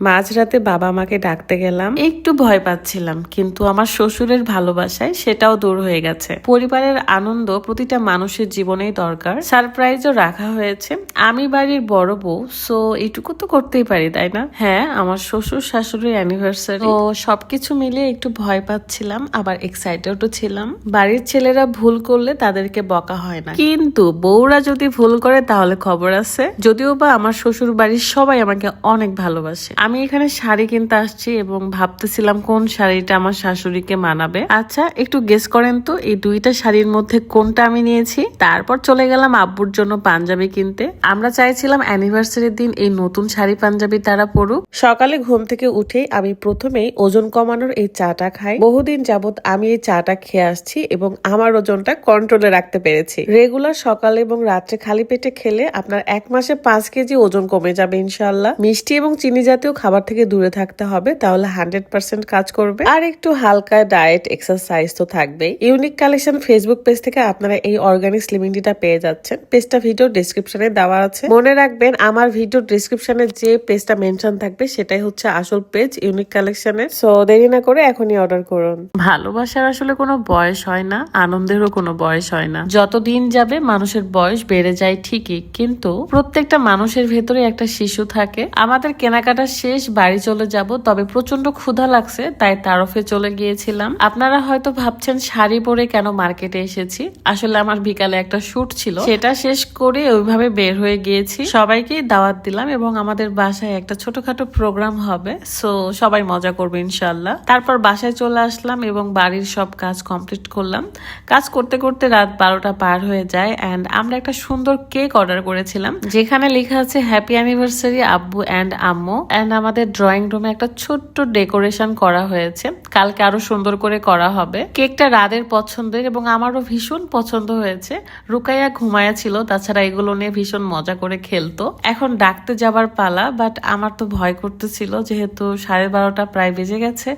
মাঝরাতে বাবা আমাকে ডাকতে গেলাম। একটু ভয় পাচ্ছিলাম, কিন্তু আমার শ্বশুরের ভালোবাসায় সেটাও দূর হয়ে গেছে। পরিবারের আনন্দ প্রতিটা মানুষের জীবনেই দরকার। সারপ্রাইজও রাখা হয়েছে। আমি বাড়ির বড় বউ সো এইটুকু তো করতেই পারি, তাই না? হ্যাঁ আমার শ্বশুর শাশুড়ির অ্যানিভার্সারি তো সবকিছু মিলিয়ে একটু ভয় পাচ্ছিলাম, আবার এক্সাইটেডও ছিলাম। বাড়ির ছেলেরা ভুল করলে তাদেরকে বকা হয় না। কিন্তু বউরা যদি ভুল করে তাহলে খবর আছে। যদিও বা আমার শ্বশুর বাড়ির সবাই আমাকে অনেক ভালোবাসে। আমি এখানে শাড়ি কিনতে আসছি এবং ভাবতেছিলাম কোন শাড়িটা আমার শাশুড়িকে মানাবে। আচ্ছা একটু গেস করেন তো, এই দুইটা শাড়ির মধ্যে কোনটা আমি নিয়েছি? তারপর চলে গেলাম আব্বুর জন্য পাঞ্জাবি কিনতে। আমরা চাইছিলাম অ্যানিভার্সারির দিন এই নতুন শাড়ি পাঞ্জাবি তারা পরুক। সকালে ঘুম থেকে উঠেই আমি প্রথমেই ওজন কমানোর এই চাটা খাই। বহুদিন যাবত আমি এই চাটা খেয়ে আসছি এবং আমার ওজনটা কন্ট্রোলে রাখতে পেরেছি। রেগুলার সকালে এবং রাত্রে খালি পেটে খেলে আপনার এক মাসে পাঁচ কেজি ওজন কমে যাবে ইনশাল্লাহ মিষ্টি এবং চিনি জাতীয় খাবার থেকে দূরে থাকতে হবে, তাহলে হান্ড্রেড পার্সেন্ট কাজ করবে। আর একটু হালকা ডায়েট, এক্সারসাইজ তো থাকবেই। ইউনিক কালেকশন ফেসবুক পেজ থেকে আপনারা এই অর্গানিক স্লিমিং টিটা পেয়ে যাচ্ছেন। পেজটা ভিডিও ডিসক্রিপশনে দেওয়া আছে। মনে রাখবেন, আমার ভিডিও ডিসক্রিপশনে যে পেজটা মেনশন থাকবে, সেটাই হচ্ছে আসল পেজ ইউনিক কালেকশনের। সো দেরি না করে এখনই অর্ডার করুন। ভালোবাসার আসলে কোনো বয়স হয় না, আনন্দেরও কোনো বয়স হয় না। যত দিন যাবে, মানুষের বয়স বেড়ে যায় ঠিকই, কিন্তু প্রত্যেকটা মানুষের ভেতরে একটা শিশু থাকে। আমাদের কেনাকাটা শেষ, বাড়ি চলে যাব। তবে প্রচণ্ড ক্ষুধা লাগছে, তাই তারফে চলে গিয়েছিলাম। আপনারা হয়তো ভাবছেন, শাড়ি পরে কেন মার্কেটে এসেছি? আসলে আমার বিকালে একটা শুট ছিল। সেটা শেষ করে ওইভাবে বের হয়ে গিয়েছি। সবাইকে দাওয়াত দিলাম এবং আমাদের বাসায় একটা ছোটখাটো প্রোগ্রাম হবে। সো, সবাই মজা করবে ইনশাল্লাহ তারপর বাসায় চলে আসলাম এবং বাড়ির সব কাজ কমপ্লিট করলাম। কাজ করতে করতে রাত বারোটা পার হয়ে যায় অ্যান্ড আমরা একটা সুন্দর কেক অর্ডার করেছিলাম, যেখানে লেখা আছে হ্যাপি অ্যানিভার্সারি আব্বু অ্যান্ড আম্মু অ্যান্ড আমাদের ড্রয়িং রুমে একটা ছোট্ট ডেকোরেশন করা হয়েছে। কালকে আরও সুন্দর করে করা হবে। কেকটা রাদের পছন্দের এবং আমারও ভীষণ পছন্দ হয়েছে। রুকাইয়া ঘুমায়া ছিল, তাছাড়া এগুলো নিয়ে ভীষণ মজা করে খেলতো। এখন ডাকতে যাবার পালা বাট আমার তো ভয় করতেছিল, যেহেতু সাড়ে বারোটা প্রায় বেজে গেছে।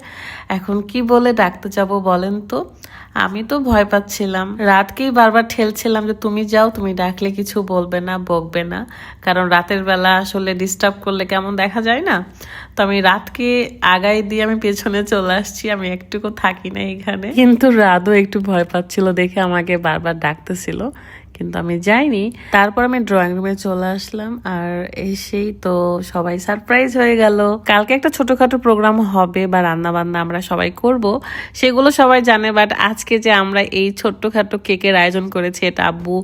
এখন কি বলে ডাকতে যাব বলেন তো? আমি তো ভয় পাচ্ছিলাম। রাতকেই বারবার ঠেলছিলাম যে, তুমি যাও, তুমি ডাকলে কিছু বলবে না, বকবে না। কারণ রাতের বেলা আসলে ডিস্টার্ব করলে কেমন দেখা যায় না? তো আমি রাতকে আগাই দিয়ে আমি পেছনে চলে আসছি, আমি একটুকু থাকি না এখানে। কিন্তু রাতও একটু ভয় পাচ্ছিল দেখে আমাকে বারবার ডাকতেছিল। কিন্তু আমি যাইনি। তারপর আমি ড্রয়িং রুমে চলে আসলাম আর এসেই তো সবাই সারপ্রাইজ হয়ে গেল। কালকে একটা ছোটখাটো প্রোগ্রাম হবে বা রান্না বান্না আমরা সবাই করব। সেগুলো সবাই জানে বাট আজকে যে আমরা এই ছোট্টখাটো কেকের আয়োজন করেছি, এটা আব্বু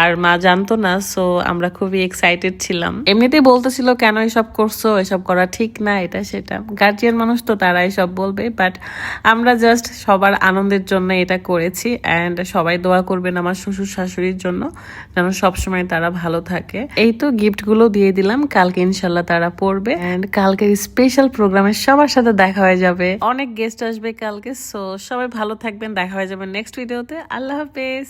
আর মা জানতো না সো আমরা খুবই এক্সাইটেড ছিলাম। এমনিতেই বলতেছিল, কেন এসব করছ? এসব করা ঠিক না, এটা সেটা। গার্জিয়ান মানুষ তো তারা এসব বলবে বাট আমরা জাস্ট সবার আনন্দের জন্য এটা করেছি অ্যান্ড সবাই দোয়া করবেন আমার শ্বশুর শাশুড়ির জন্য। যেন সবসময় তারা ভালো থাকে। এই তো গিফটগুলো দিয়ে দিলাম, কালকে ইনশাল্লাহ তারা পড়বে। অ্যান্ড কালকের স্পেশাল প্রোগ্রামে সবার সাথে দেখা হয়ে যাবে। অনেক গেস্ট আসবে কালকে সো সবাই ভালো থাকবেন, দেখা হয়ে যাবে নেক্সট ভিডিওতে আল্লাহ হাফেজ।